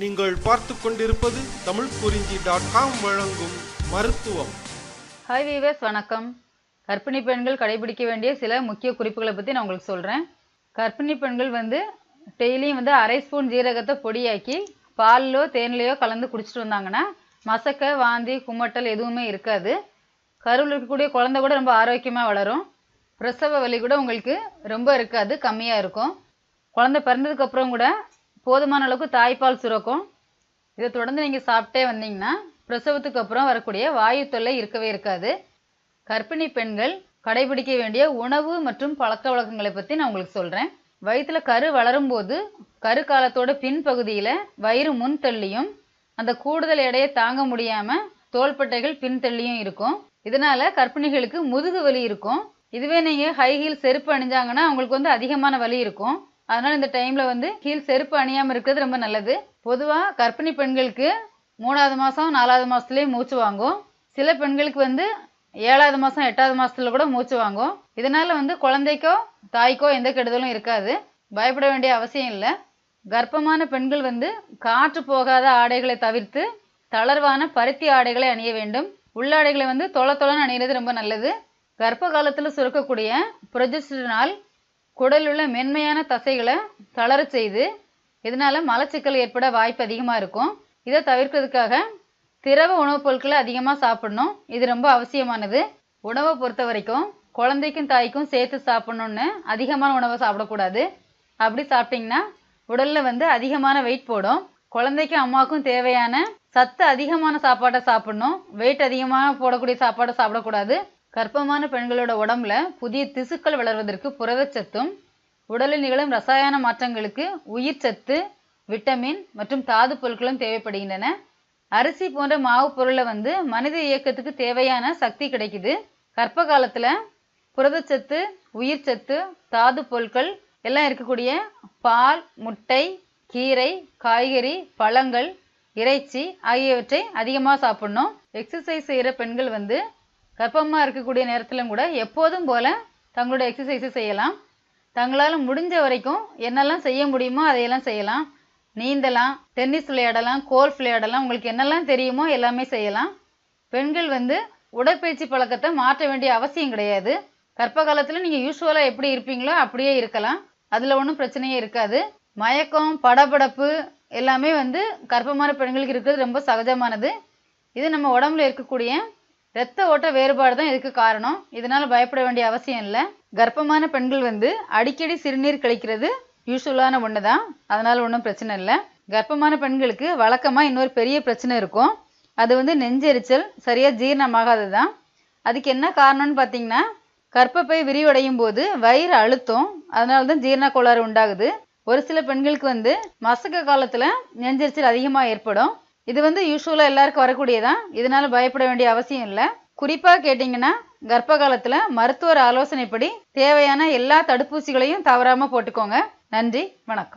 நீங்கள் பார்த்து கொண்டிருப்பது தமிழ் குறிஞ்சி டாட் காம் வழங்கும் மருத்துவம். ஹாய் வீவர்ஸ் வணக்கம். கர்ப்பிணி பெண்கள் கடைபிடிக்க வேண்டிய சில முக்கிய குறிப்புகளை பற்றி நான் உங்களுக்கு சொல்கிறேன் கர்ப்பிணி பெண்கள் வந்து டெய்லியும் வந்து அரை ஸ்பூன் ஜீரகத்தை பொடியாக்கி பாலிலோ தேன்லையோ கலந்து குடிச்சிட்டு வந்தாங்கன்னா மசக்க வாந்தி குமட்டல் எதுவுமே இருக்காது. கருவில் இருக்கக்கூடிய குழந்தை கூட ரொம்ப ஆரோக்கியமாக வளரும். பிரசவ வலி கூட உங்களுக்கு ரொம்ப இருக்காது கம்மியாக இருக்கும். குழந்தை பிறந்ததுக்கப்புறம் கூட போதுமான அளவுக்கு தாய்ப்பால் சுரக்கும். இதை தொடர்ந்து நீங்கள் சாப்பிட்டே வந்தீங்கன்னா பிரசவத்துக்கு அப்புறம் வரக்கூடிய வாயு தொல்லை இருக்கவே இருக்காது. கர்ப்பிணி பெண்கள் கடைபிடிக்க வேண்டிய உணவு மற்றும் பழக்க வழக்கங்களை பற்றி நான் உங்களுக்கு சொல்கிறேன் வயிற்றில் கரு வளரும் போது கரு காலத்தோட பின்பகுதியில் வயிறு முன் தள்ளியும் அந்த கூடுதல் எடையை தாங்க முடியாமல் தோள்பட்டைகள் பின் தள்ளியும் இருக்கும். இதனால கர்ப்பிணிகளுக்கு முதுகு வலி இருக்கும். இதுவே நீங்கள் ஹை ஹீல் செருப்பு அணிஞ்சாங்கன்னா அவங்களுக்கு வந்து அதிகமான வலி இருக்கும். அதனால் இந்த டைமில் வந்து ஹீல் செருப்பு அணியாமல் இருக்கிறது ரொம்ப நல்லது. பொதுவாக கர்ப்பிணி பெண்களுக்கு மூணாவது மாதம் நாலாவது மாதத்துலேயே மூச்சு வாங்கும். சில பெண்களுக்கு வந்து ஏழாவது மாதம் எட்டாவது மாதத்துல கூட மூச்சு வாங்கும். இதனால் வந்து குழந்தைக்கோ தாய்க்கோ எந்த கெடுதலும் இருக்காது. பயப்பட வேண்டிய அவசியம் இல்லை. கர்ப்பமான பெண்கள் வந்து காற்று போகாத ஆடைகளை தவிர்த்து தளர்வான பருத்தி ஆடைகளை அணிய வேண்டும். உள்ளாடைகளை வந்து தொலை தொலைன்னு அணியிறது ரொம்ப நல்லது. கர்ப்ப காலத்தில் சுரக்கக்கூடிய புரொஜெஸ்டனால் குடலில் உள்ள மென்மையான தசைகளை தளரச் செய்து இதனால் மலச்சிக்கல் ஏற்பட வாய்ப்பு அதிகமாக இருக்கும். இதை தவிர்க்கிறதுக்காக திரவ உணவுப் பொருட்களை அதிகமாக சாப்பிடணும். இது ரொம்ப அவசியமானது. உணவை பொறுத்த வரைக்கும் குழந்தைக்கும் தாய்க்கும் சேர்த்து சாப்பிடணுன்னு அதிகமான உணவை சாப்பிடக்கூடாது. அப்படி சாப்பிட்டிங்கன்னா உடலில் வந்து அதிகமான வெயிட் போடும். குழந்தைக்கும் அம்மாவுக்கும் தேவையான சத்து அதிகமான சாப்பாட்டை சாப்பிடணும். வெயிட் அதிகமாக போடக்கூடிய சாப்பாடை சாப்பிடக்கூடாது. கர்ப்பமான பெண்களோட உடம்புல புதிய திசுக்கள் வளர்வதற்கு புரதச்சத்தும் உடலில் நிகழும் ரசாயன மாற்றங்களுக்கு உயிர் சத்து விட்டமின் மற்றும் தாது பொருட்களும் தேவைப்படுகின்றன. அரிசி போன்ற மாவு பொருளை வந்து மனித இயக்கத்துக்கு தேவையான சக்தி கிடைக்குது. கர்ப்ப காலத்தில் புரதச்சத்து உயிர் சத்து தாது பொருட்கள் எல்லாம் இருக்கக்கூடிய பால் முட்டை கீரை காய்கறி பழங்கள் இறைச்சி ஆகியவற்றை அதிகமாக சாப்பிடணும். எக்ஸசைஸ் செய்கிற பெண்கள் வந்து கர்ப்பமாக இருக்கக்கூடிய நேரத்திலும் கூட எப்போதும் போல் தங்களோட எக்ஸசைஸை செய்யலாம். தங்களால் முடிஞ்ச வரைக்கும் என்னெல்லாம் செய்ய முடியுமோ அதையெல்லாம் செய்யலாம். நீந்தலாம் டென்னிஸ் விளையாடலாம் கோல்ஃப் விளையாடலாம் உங்களுக்கு என்னெல்லாம் தெரியுமோ எல்லாமே செய்யலாம். பெண்கள் வந்து உடற்பயிற்சி பழக்கத்தை மாற்ற வேண்டிய அவசியம் கிடையாது. கர்ப்ப காலத்தில் நீங்கள் யூஸ்வலாக எப்படி இருப்பீங்களோ அப்படியே இருக்கலாம். அதில் ஒன்றும் பிரச்சனையே இருக்காது. மயக்கம் படபடப்பு எல்லாமே வந்து கர்ப்பமான பெண்களுக்கு இருக்கிறது ரொம்ப சகஜமானது. இது நம்ம உடம்புல இருக்கக்கூடிய இரத்த ஓட்ட வேறுபாடு தான் இதுக்கு காரணம். இதனால் பயப்பட வேண்டிய அவசியம் இல்லை. கர்ப்பமான பெண்கள் வந்து அடிக்கடி சிறுநீர் கழிக்கிறது யூஸ்வலான ஒன்று தான் அதனால் ஒன்றும் பிரச்சனை இல்லை. கர்ப்பமான பெண்களுக்கு வழக்கமாக இன்னொரு பெரிய பிரச்சனை இருக்கும். அது வந்து நெஞ்செரிச்சல் சரியாக ஜீரணமாகாது தான் அதுக்கு என்ன காரணம்னு பார்த்தீங்கன்னா கர்ப்பப்பை விரிவடையும் போது வயிறு அழுத்தம். அதனால தான் ஜீரண கோளாறு உண்டாகுது. ஒரு சில பெண்களுக்கு வந்து மசக்க காலத்தில் நெஞ்செரிச்சல் அதிகமாக ஏற்படும். இது வந்து யூஸ்வலாக எல்லாருக்கும் வரக்கூடியதான் இதனால பயப்பட வேண்டிய அவசியம் இல்லை. குறிப்பாக கேட்டிங்கன்னா கர்ப்ப காலத்தில் மருத்துவர் ஆலோசனைப்படி தேவையான எல்லா தடுப்பூசிகளையும் தவறாமல் போட்டுக்கோங்க. நன்றி வணக்கம்.